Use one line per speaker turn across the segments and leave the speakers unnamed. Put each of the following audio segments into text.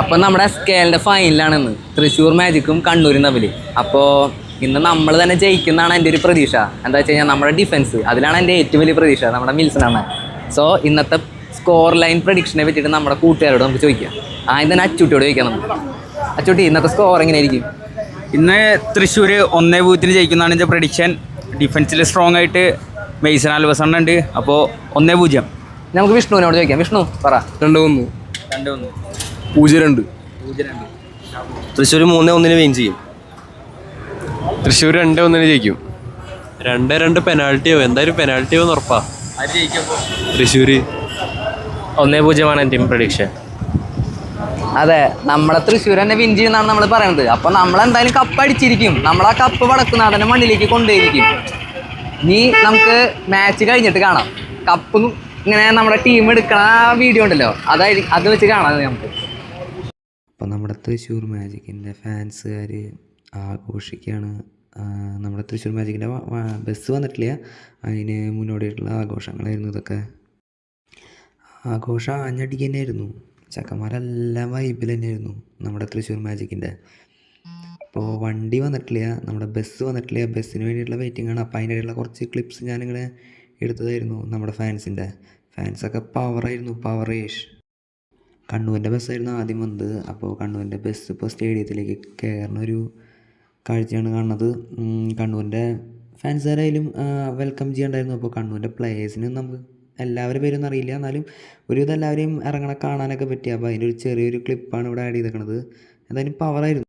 അപ്പം നമ്മുടെ സ്കേലിന്റെ ഫൈനലാണ് ഇന്ന് തൃശ്ശൂർ മാജിക്കും കണ്ണൂരും തമ്മിൽ അപ്പോൾ ഇന്ന് നമ്മൾ തന്നെ ജയിക്കുന്നതാണ് എന്റെ ഒരു പ്രതീക്ഷ. എന്താ വെച്ച് കഴിഞ്ഞാൽ നമ്മുടെ ഡിഫൻസ് അതിലാണ് എന്റെ ഏറ്റവും വലിയ പ്രതീക്ഷ നമ്മുടെ മിൽസനാണ്. സോ ഇന്നത്തെ സ്കോർ ലൈൻ പ്രഡിക്ഷനെ പറ്റിയിട്ട് നമ്മുടെ കൂട്ടുകാരോട് നമുക്ക് ചോദിക്കാം. ആദ്യം തന്നെ അച്ചുട്ടിയോട് ചോദിക്കാം നമുക്ക്. അച്ചുട്ടി ഇന്നത്തെ സ്കോർ എങ്ങനെയായിരിക്കും?
ഇന്ന് തൃശ്ശൂർ ഒന്നേ പൂജ്യത്തിന് ജയിക്കുന്നതാണ് എന്റെ പ്രഡിക്ഷൻ ഡിഫൻസിൽ സ്ട്രോങ് ആയിട്ട് മെയ്സൺ ആൽവസണ്ണ ഉണ്ട്. അപ്പോൾ ഒന്നേ പൂജ്യം.
നമുക്ക് വിഷ്ണുവിനോട് ചോദിക്കാം. വിഷ്ണു പറ.
രണ്ട് മൂന്ന്.
രണ്ട് ഒന്ന്
പൂജ്യം രണ്ട്
പൂജ്യം രണ്ട്
തൃശ്ശൂർ മൂന്ന് ഒന്നിന് വെയിൻ ചെയ്യും.
തൃശ്ശൂർ രണ്ട് ഒന്നിന് ജയിക്കും.
രണ്ട് രണ്ട് പെനാൾട്ടിയോ എന്തായാലും പെനാൾട്ടിയോ എന്ന് ഉറപ്പാ. തൃശ്ശൂർ ഒന്നേ പൂജ്യമാണ് എന്റെ പ്രഡിക്ഷൻ
അതെ നമ്മളെ തൃശ്ശൂർ തന്നെ വിൻ ചെയ്യുന്നതാണ് നമ്മൾ പറയുന്നത് അപ്പൊ നമ്മൾ എന്തായാലും കപ്പ് അടിച്ചിരിക്കും. നമ്മൾ ആ കപ്പ് വടക്ക് നാടന്റെ മണ്ണിലേക്ക് കൊണ്ടുപോയിരിക്കും. നീ നമുക്ക് മാച്ച് കഴിഞ്ഞിട്ട് കാണാം. കപ്പ് ഇങ്ങനെ നമ്മുടെ ടീം എടുക്കണ ആ വീഡിയോ ഉണ്ടല്ലോ. അതായിരിക്കും അത് വെച്ച് കാണാം നമുക്ക്.
നമ്മുടെ തൃശ്ശൂർ മാജിക്കിന്റെ ഫാൻസുകാർ ആഘോഷിക്കുകയാണ്. നമ്മുടെ തൃശ്ശൂർ മാജിക്കിന്റെ ബസ് വന്നിട്ടില്ല. അതിന് മുന്നോടിയായിട്ടുള്ള ആഘോഷങ്ങളായിരുന്നു ഇതൊക്കെ. ആഘോഷം അഞ്ഞടിക്ക് തന്നെ ആയിരുന്നു ചക്കന്മാരെല്ലാം വൈബിൽ തന്നെയായിരുന്നു നമ്മുടെ തൃശ്ശൂർ മാജിക്കിന്റെ. അപ്പോൾ വണ്ടി വന്നിട്ടില്ല നമ്മുടെ ബസ് വന്നിട്ടില്ല. ബസ്സിന് വേണ്ടിയിട്ടുള്ള വെയിറ്റിംഗ് ആണ്. അപ്പോൾ അതിന്റെ കുറച്ച് ക്ലിപ്സ് ഞാനിങ്ങനെ എടുത്തതായിരുന്നു നമ്മുടെ ഫാൻസിന്റെ. ഫാൻസൊക്കെ പവറായിരുന്നു പവറേഷ് കണ്ണൂരിന്റെ ബസ്സായിരുന്നു ആദ്യം വന്നത്. അപ്പോൾ കണ്ണൂരിന്റെ ബസ് ഇപ്പോൾ സ്റ്റേഡിയത്തിലേക്ക് കയറുന്ന ഒരു കാഴ്ചയാണ് കാണുന്നത്. കണ്ണൂരിന്റെ ഫാൻസാരായാലും വെൽക്കം ചെയ്യണ്ടായിരുന്നു അപ്പോൾ കണ്ണൂരിന്റെ പ്ലേയേഴ്സിന് നമുക്ക് എല്ലാവരുടെ പേരൊന്നും അറിയില്ല. എന്നാലും ഒരുവിധം എല്ലാവരെയും ഇറങ്ങണ കാണാനൊക്കെ പറ്റി. അപ്പോൾ അതിന്റെ ഒരു ചെറിയൊരു ക്ലിപ്പാണ് ഇവിടെ ആഡ് ചെയ്തേക്കണത്. എന്തായാലും പവറായിരുന്നു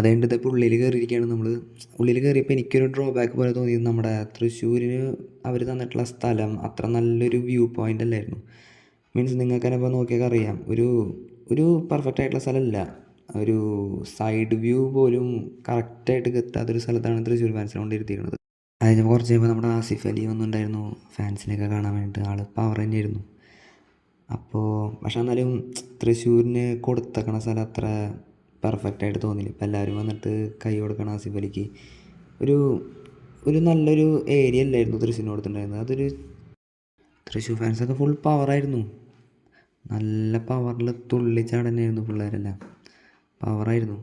അത് കഴിഞ്ഞിട്ട് ഇപ്പോൾ ഉള്ളിൽ കയറിയിരിക്കുകയാണ് നമ്മൾ ഉള്ളിൽ കയറിയപ്പോൾ എനിക്കൊരു ഡ്രോബാക്ക് പോലെ തോന്നിയത് നമ്മുടെ തൃശ്ശൂരിന് അവർ തന്നിട്ടുള്ള സ്ഥലം അത്ര നല്ലൊരു വ്യൂ പോയിന്റ് അല്ലായിരുന്നു. മീൻസ് നിങ്ങൾക്ക് തന്നെ ഇപ്പോൾ നോക്കിയാൽ അറിയാം. ഒരു ഒരു പെർഫെക്റ്റ് ആയിട്ടുള്ള സ്ഥലമല്ല ഒരു സൈഡ് വ്യൂ പോലും കറക്റ്റായിട്ട് എത്താത്തൊരു സ്ഥലത്താണ് തൃശ്ശൂർ ഫാൻസിനെ കൊണ്ടിരുത്തിയിരുന്നത്. അത് കഴിഞ്ഞപ്പോൾ കുറച്ച് കഴിയുമ്പോൾ നമ്മുടെ ആസിഫ് അലി വന്നിട്ടുണ്ടായിരുന്നു ഫാൻസിനെയൊക്കെ കാണാൻ വേണ്ടിയിട്ട്. ആൾ പവർ തന്നെയായിരുന്നു. അപ്പോൾ പക്ഷേ എന്നാലും തൃശ്ശൂരിന് കൊടുത്തേക്കണ സ്ഥലം അത്ര പെർഫെക്റ്റ് ആയിട്ട് തോന്നില്ല ഇപ്പം എല്ലാവരും വന്നിട്ട് കൈ കൊടുക്കണം ആസിഫ് അലിക്ക് ഒരു ഒരു നല്ലൊരു ഏരിയ അല്ലായിരുന്നു തൃശ്ശൂരിന് കൊടുത്തിട്ടുണ്ടായിരുന്നത്. അതൊരു തൃശ്ശൂർ ഫാൻസൊക്കെ ഫുൾ പവറായിരുന്നു നല്ല പവറിൽ തുള്ളിച്ചാടനായിരുന്നു പിള്ളേരെല്ലാം. പവറായിരുന്നു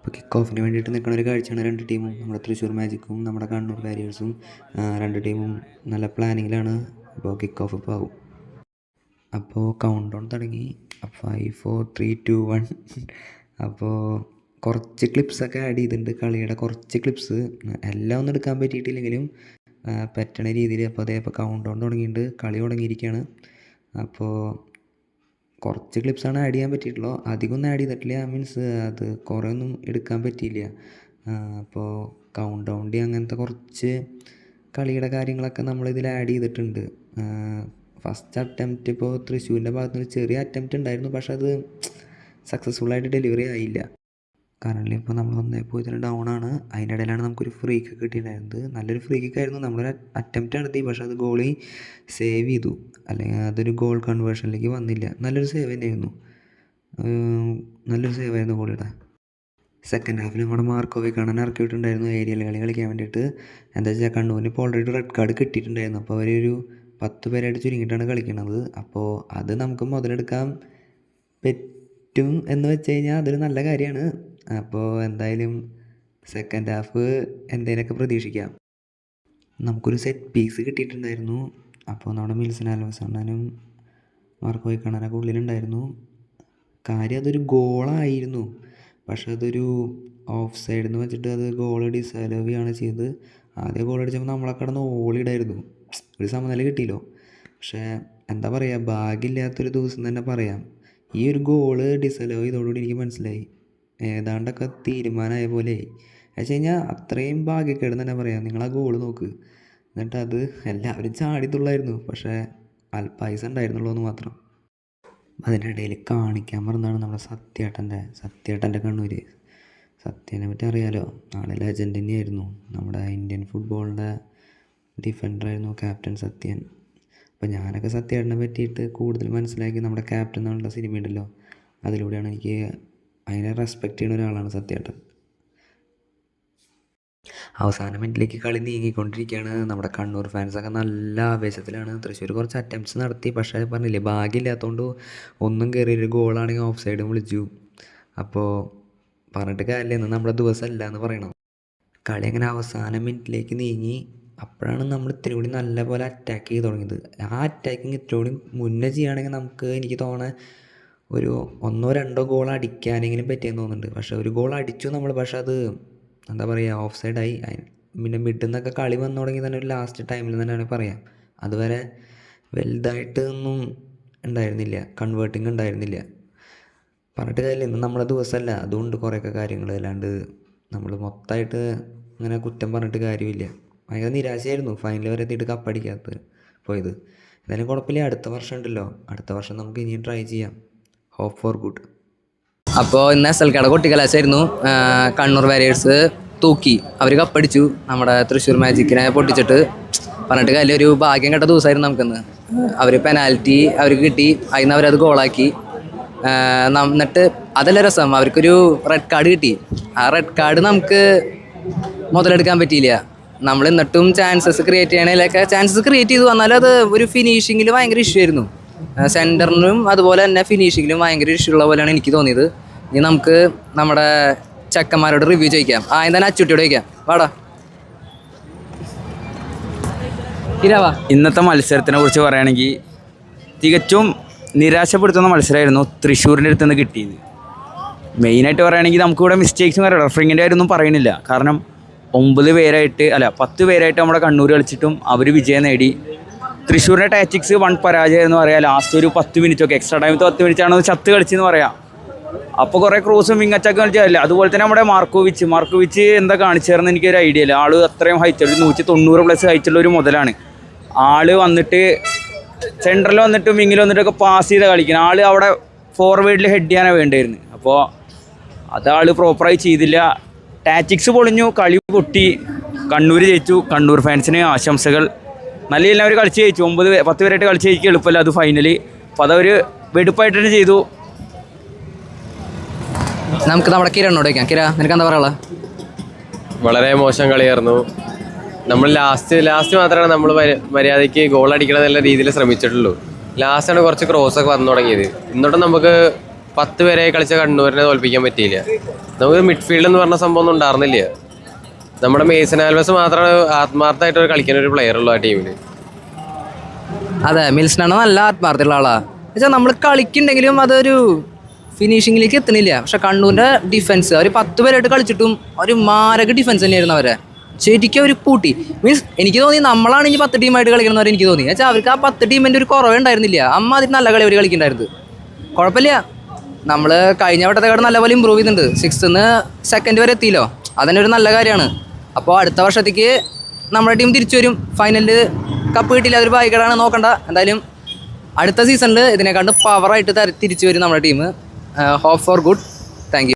ഇപ്പോൾ കിക്ക് ഓഫിന് വേണ്ടിയിട്ട് നിൽക്കുന്ന ഒരു കാഴ്ചയാണ് രണ്ട് ടീമും നമ്മുടെ തൃശ്ശൂർ മാജിക്കും നമ്മുടെ കണ്ണൂർ കാരിയേഴ്സും രണ്ട് ടീമും നല്ല പ്ലാനിങ്ങിലാണ് അപ്പോൾ കിക്ക് ഓഫ് ഇപ്പോൾ ആവും. അപ്പോൾ കൗണ്ട് ഡൗൺ തുടങ്ങി five four three two one അപ്പോൾ കുറച്ച് ക്ലിപ്സൊക്കെ ആഡ് ചെയ്തിട്ടുണ്ട് കളിയുടെ. കുറച്ച് ക്ലിപ്സ് എല്ലാം ഒന്നും എടുക്കാൻ പറ്റിയിട്ടില്ലെങ്കിലും പറ്റണ രീതിയിൽ അപ്പോൾ അതേ ഇപ്പോൾ കൗണ്ട് ഡൗൺ തുടങ്ങിയിട്ടുണ്ട്. കളി തുടങ്ങിയിരിക്കുകയാണ് അപ്പോൾ കുറച്ച് ക്ലിപ്സാണ് ആഡ് ചെയ്യാൻ പറ്റിയിട്ടുള്ളൂ. അധികം ഒന്നും ആഡ് ചെയ്തിട്ടില്ല മീൻസ് അത് കുറേ ഒന്നും എടുക്കാൻ പറ്റിയില്ല. അപ്പോൾ കൗണ്ട് ഡൗണ്ടി അങ്ങനത്തെ കുറച്ച് കളിയുടെ കാര്യങ്ങളൊക്കെ നമ്മളിതിൽ ആഡ് ചെയ്തിട്ടുണ്ട്. ഫസ്റ്റ് അറ്റംപ്റ്റ് ഇപ്പോൾ തൃശ്ശൂരിന്റെ ഭാഗത്തുനിന്ന് ചെറിയ അറ്റംപ്റ്റ് ഉണ്ടായിരുന്നു. പക്ഷെ അത് സക്സസ്ഫുള്ളായിട്ട് ഡെലിവറി ആയില്ല. കാരണം ഇപ്പോൾ നമ്മൾ ഒന്നേ പോയതിന് ഡൗൺ ആണ്. അതിന്റെ ഇടയിലാണ് നമുക്കൊരു ഫ്രീ കിക്ക് കിട്ടിയിട്ടുണ്ടായിരുന്നത്. നല്ലൊരു ഫ്രീ കിക്ക് ആയിരുന്നു നമ്മളൊരു അറ്റംപ്റ്റ് നടത്തി പക്ഷേ അത് ഗോളി സേവ് ചെയ്തു. അല്ലെങ്കിൽ അതൊരു ഗോൾ കൺവേർഷനിലേക്ക് വന്നില്ല. നല്ലൊരു സേവ് തന്നെയായിരുന്നു നല്ലൊരു സേവ് ആയിരുന്നു ഗോളിയുടെ സെക്കൻഡ് ഹാഫിൽ നമ്മുടെ മാർക്കോവി കാണാൻ ഇറക്കിയിട്ടുണ്ടായിരുന്നു. ഏരിയൽ കളി കളിക്കാൻ വേണ്ടിയിട്ട്. എന്താ വെച്ചാൽ കണ്ണൂരിന് ഇപ്പോൾ ഓൾറെഡി റെഡ് കാർഡ് കിട്ടിയിട്ടുണ്ടായിരുന്നു. അപ്പോൾ അവരൊരു പത്ത് പേരായിട്ട് ചുരുങ്ങിയിട്ടാണ് കളിക്കുന്നത് അപ്പോൾ അത് നമുക്ക് മുതലെടുക്കാൻ പറ്റും എന്ന് വെച്ച് കഴിഞ്ഞാൽ അതൊരു നല്ല കാര്യമാണ്. അപ്പോൾ എന്തായാലും സെക്കൻഡ് ഹാഫ് എന്തെങ്കിലുമൊക്കെ പ്രതീക്ഷിക്കാം. നമുക്കൊരു സെറ്റ് പീസ് കിട്ടിയിട്ടുണ്ടായിരുന്നു. അപ്പോൾ നമ്മുടെ മിൽസൺ ആൽവസ് അണ്ണനും മാർക്കോയി കണ്ണനൊക്കെ ഉള്ളിലുണ്ടായിരുന്നു. കാര്യം അതൊരു ഗോളായിരുന്നു പക്ഷെ അതൊരു ഓഫ് സൈഡിൽ നിന്ന് വെച്ചിട്ട് അത് ഗോൾ ഡിസലവിയാണ് ചെയ്തത്. ആദ്യം ഗോൾ അടിച്ചപ്പോൾ നമ്മളെ കിടന്ന് ഓളിയിടായിരുന്നു. ഒരു സമനില കിട്ടിയില്ലോ. പക്ഷേ എന്താ പറയുക ഭാഗ്യമില്ലാത്തൊരു ദിവസം തന്നെ പറയാം. ഈ ഒരു ഗോൾ ഡിസലവ് ചെയ്തോടുകൂടി എനിക്ക് മനസ്സിലായി. ഏതാണ്ടൊക്കെ തീരുമാനമായ പോലെ. എന്നുവെച്ച് കഴിഞ്ഞാൽ അത്രയും ഭാഗ്യക്കേട് തന്നെ പറയാം. നിങ്ങൾ ആ ഗോൾ നോക്ക്. എന്നിട്ട് അത് എല്ലാവരും ചാടിത്തുള്ളായിരുന്നു പക്ഷേ അല്പായുസം ഉണ്ടായിരുന്നുള്ളൂ എന്ന് മാത്രം. അതിനിടയിൽ കാണിക്കാൻ മറന്നാണ് നമ്മുടെ സത്യേട്ടന്റെ സത്യേട്ടന്റെ കണ്ണൂര്. സത്യനെ പറ്റി അറിയാലോ? ആളെ ലെജൻഡ് തന്നെയായിരുന്നു. നമ്മുടെ ഇന്ത്യൻ ഫുട്ബോളിന്റെ ഡിഫൻഡറായിരുന്നു ക്യാപ്റ്റൻ സത്യൻ. അപ്പോൾ ഞാനൊക്കെ സത്യേട്ടനെ പറ്റിയിട്ട് കൂടുതൽ മനസ്സിലാക്കി നമ്മുടെ ക്യാപ്റ്റൻ എന്നുള്ള സിനിമ ഉണ്ടല്ലോ. അതിലൂടെയാണ് എനിക്ക് അതിനെ റെസ്പെക്റ്റ് ചെയ്യുന്ന ഒരാളാണ് സത്യേട്ടൻ. അവസാന മിനിറ്റിലേക്ക് കളി നീങ്ങിക്കൊണ്ടിരിക്കുകയാണ്. നമ്മുടെ കണ്ണൂർ ഫാൻസൊക്കെ നല്ല ആവേശത്തിലാണ്. തൃശ്ശൂർ കുറച്ച് അറ്റംപ്റ്റ്സ് നടത്തി പക്ഷേ പറഞ്ഞില്ലേ ഭാഗ്യമില്ലാത്തതുകൊണ്ട് ഒന്നും കയറി ഒരു ഗോളാണെങ്കിൽ ഓഫ് സൈഡും വിളിച്ചു. അപ്പോൾ പറഞ്ഞിട്ട് കാര്യമില്ല. ഇന്ന് നമ്മുടെ ദിവസമല്ല എന്ന് പറയണം. കളി അങ്ങനെ അവസാന മിനിറ്റിലേക്ക് നീങ്ങി. അപ്പോഴാണ് നമ്മൾ ഇത്തിരി കൂടി നല്ലപോലെ അറ്റാക്ക് ചെയ്ത് തുടങ്ങിയത്. ആ അറ്റാക്കിങ് ഇത്തിരി കൂടി മുന്നേ ചെയ്യുകയാണെങ്കിൽ നമുക്ക് എനിക്ക് തോന്നുന്നത് ഒരു ഒന്നോ രണ്ടോ ഗോൾ അടിക്കാനെങ്കിലും പറ്റിയെന്ന് തോന്നുന്നുണ്ട്. പക്ഷേ ഒരു ഗോൾ അടിച്ചു നമ്മൾ പക്ഷെ അത് എന്താ പറയുക ഓഫ് സൈഡായി പിന്നെ മിഡിൽ നിന്നൊക്കെ കളി വന്നു തുടങ്ങി തന്നെ ഒരു ലാസ്റ്റ് ടൈമിൽ തന്നെയാണ് പറയാം. അതുവരെ വലുതായിട്ട് ഒന്നും ഉണ്ടായിരുന്നില്ല. കൺവേർട്ടിങ് ഉണ്ടായിരുന്നില്ല. പറഞ്ഞിട്ട് കാര്യമില്ല. ഇന്ന് നമ്മളെ ദിവസമല്ല. അതുകൊണ്ട് കുറേയൊക്കെ കാര്യങ്ങൾ അല്ലാണ്ട് നമ്മൾ മൊത്തമായിട്ട് അങ്ങനെ കുറ്റം പറഞ്ഞിട്ട് കാര്യമില്ല. ഭയങ്കര നിരാശയായിരുന്നു. ഫൈനൽ വരെ എത്തിയിട്ട് കപ്പടിക്കാത്തത് പോയത്. എന്തായാലും കുഴപ്പമില്ല. അടുത്ത വർഷം ഉണ്ടല്ലോ. അടുത്ത വർഷം നമുക്ക് ഇനിയും ട്രൈ ചെയ്യാം. ഹോപ്പ് ഫോർ ഗുഡ്
അപ്പോൾ ഇന്ന് എസ് എൽ കട കൊട്ടിക്കലാശായിരുന്നു കണ്ണൂർ വാരിയേഴ്സ് തൂക്കി. അവർ കപ്പടിച്ചു നമ്മുടെ തൃശ്ശൂർ മാജിക്കിനെ പൊട്ടിച്ചിട്ട്. പറഞ്ഞിട്ട് കാര്യം ഒരു ഭാഗ്യം കെട്ട ദിവസമായിരുന്നു നമുക്കിന്ന്. അവർ പെനാൽറ്റി അവർക്ക് കിട്ടി അതിന് അവരത് ഗോളാക്കി എന്നിട്ട് അതല്ല രസം അവർക്കൊരു റെഡ് കാർഡ് കിട്ടി. ആ റെഡ് കാർഡ് നമുക്ക് മുതലെടുക്കാൻ പറ്റിയില്ല. നമ്മൾ എന്നിട്ടും ചാൻസസ് ക്രിയേറ്റ് ചെയ്യണേലൊക്കെ ചാൻസസ് ക്രിയേറ്റ് ചെയ്തു വന്നാലും അത് ഒരു ഫിനിഷിങ്ങിൽ ഭയങ്കര ഇഷ്യൂ ആയിരുന്നു. സെന്ററിനും അതുപോലെ തന്നെ ഫിനിഷിങ്ങിലും ഭയങ്കര ഇഷ്യൂ ഉള്ള പോലെയാണ് എനിക്ക് തോന്നിയത്. ഇനി നമുക്ക് നമ്മുടെ ചെക്കന്മാരോട് റിവ്യൂ ചോദിക്കാം. ആദ്യം തന്നെ അച്ചുട്ടിയോട് ചോദിക്കാം. വാടാ. ഇരാവാ
ഇന്നത്തെ മത്സരത്തിനെ കുറിച്ച് പറയുകയാണെങ്കിൽ തികച്ചും നിരാശപ്പെടുത്തുന്ന മത്സരമായിരുന്നു തൃശ്ശൂരിന്റെ അടുത്ത് നിന്ന് കിട്ടിയത്. മെയിനായിട്ട് പറയുകയാണെങ്കിൽ നമുക്കിവിടെ മിസ്റ്റേക്സും കാര്യം റഫറിങ്ങിന്റെ കാര്യമൊന്നും പറയണില്ല കാരണം ഒമ്പത് പേരായിട്ട് അല്ല പത്ത് പേരായിട്ട് നമ്മുടെ കണ്ണൂർ കളിച്ചിട്ടും അവർ വിജയം നേടി. തൃശ്ശൂരിന്റെ ടാറ്റിക്സ് വൺ പരാജയം എന്ന് പറയാം. ലാസ്റ്റ് ഒരു പത്ത് മിനിറ്റ് ഒക്കെ. എക്സ്ട്രാ ടൈമത്ത് പത്ത് മിനിറ്റ് ആണ് ചത്ത് കളിച്ചെന്ന് പറയാം. അപ്പോൾ കുറേ ക്രോസും വിങ്ങച്ചൊക്കെ കളിച്ചതല്ല അതുപോലെ തന്നെ നമ്മുടെ മാർക്കോവിച്ച്. മാർക്കോവിച്ച് എന്താ കാണിച്ചതെന്ന് എനിക്കൊരു ഐഡിയ ഇല്ല. ആൾ അത്രയും ഹൈറ്റുള്ള നൂറ്റി തൊണ്ണൂറ് പ്ലസ് ഹൈറ്റുള്ള ഒരു മുതലാണ്. ആൾ വന്നിട്ട് സെന്ററിൽ വന്നിട്ട് വിങ്ങിൽ വന്നിട്ടൊക്കെ പാസ് ചെയ്ത് കളിക്കണം ആൾ അവിടെ ഫോർവേഡിൽ ഹെഡ് ചെയ്യാനാണ് വേണ്ടിയിരുന്നു അപ്പോൾ അത് ആൾ പ്രോപ്പറായി ചെയ്തില്ല. ടാറ്റിക്സ് പൊളിഞ്ഞു. കളി പൊട്ടി. കണ്ണൂർ ജയിച്ചു. കണ്ണൂർ ഫാൻസിന് ആശംസകൾ. നല്ല രീതിയിൽ അവർ കളിച്ച് ജയിച്ചു. ഒമ്പത് പത്ത് പേരായിട്ട് കളിച്ച് ജയിക്കുക എളുപ്പമല്ല അത് ഫൈനലി അപ്പോൾ അതവർ വെടുപ്പായിട്ട് തന്നെ ചെയ്തു.
നമുക്ക് നമ്മുടെ കിരണോട് ചോദിക്കാം കിര നിനക്ക് എന്താ പറയാനുള്ളത്?
വളരെ മോശം കളിയായിരുന്നു. നമ്മൾ ലാസ്റ്റ് ലാസ്റ്റ് മാത്രമാണ് നമ്മൾ മര്യാദയ്ക്ക് ഗോൾ അടിക്കണം എന്നുള്ള രീതിയിൽ ശ്രമിച്ചിട്ടുള്ളൂ. ലാസ്റ്റാണ് കുറച്ച് ക്രോസ് ഒക്കെ വന്നു തുടങ്ങിയത്. എന്നിട്ടും നമുക്ക് പത്ത് പേരെ കളിച്ച കണ്ണൂരിനെ തോൽപ്പിക്കാൻ പറ്റിയില്ല. നമുക്ക് മിഡ്ഫീൽഡ് എന്ന് പറഞ്ഞ സംഭവം ഒന്നും ഉണ്ടായിരുന്നില്ല. നമ്മുടെ മേസൻ ആൽവസ് മാത്രമാണ് ആത്മാർത്ഥമായിട്ട് ഒരു കളിക്കുന്ന ഒരു പ്ലെയർ ഉള്ളൂ ആ ടീമിൽ
അതെ മിൽസനാണ്? നല്ല ആത്മാർത്ഥമുള്ള ആളാണ് വെച്ചാൽ നമ്മൾ കളിക്കുന്നുണ്ടെങ്കിലും അതൊരു ഫിനിഷിങ്ങിലേക്ക് എത്തണില്ല പക്ഷെ കണ്ണൂരിന്റെ ഡിഫൻസ് അവർ പത്ത് പേരായിട്ട് കളിച്ചിട്ടും ഒരു മാരക ഡിഫൻസ് തന്നെയായിരുന്നു അവരെ. ശരിക്കും അവർ പൂട്ടി. മീൻസ് എനിക്ക് തോന്നി നമ്മളാണ് ഇനി പത്ത് ടീമായിട്ട് കളിക്കുന്നവർ എനിക്ക് തോന്നി. വെച്ചാൽ അവർക്ക് ആ പത്ത് ടീമിന്റെ ഒരു കുറവേ ഉണ്ടായിരുന്നില്ല. അമ്മ അതിന് നല്ല കളി അവർ കളിക്കുന്നുണ്ടായിരുന്നു. കുഴപ്പമില്ല. നമ്മൾ കഴിഞ്ഞ വട്ടത്തെക്കാട് നല്ലപോലെ ഇമ്പ്രൂവ് ചെയ്യുന്നുണ്ട് സിക്സ്ത്ത് നിന്ന് സെക്കൻഡ് വരെ എത്തിയല്ലോ. ഒരു നല്ല കാര്യമാണ്. അപ്പോൾ അടുത്ത വർഷത്തേക്ക് നമ്മുടെ ടീം തിരിച്ചു വരും. ഫൈനലിൽ കപ്പ് കിട്ടിയില്ല അതൊരു ഭയങ്കരമാണ് നോക്കണ്ട. എന്തായാലും അടുത്ത സീസണിൽ ഇതിനെക്കാണ്ട് പവറായിട്ട് തര തിരിച്ചു വരും നമ്മുടെ ടീം ഹോപ്പ് ഫോർ ഗുഡ്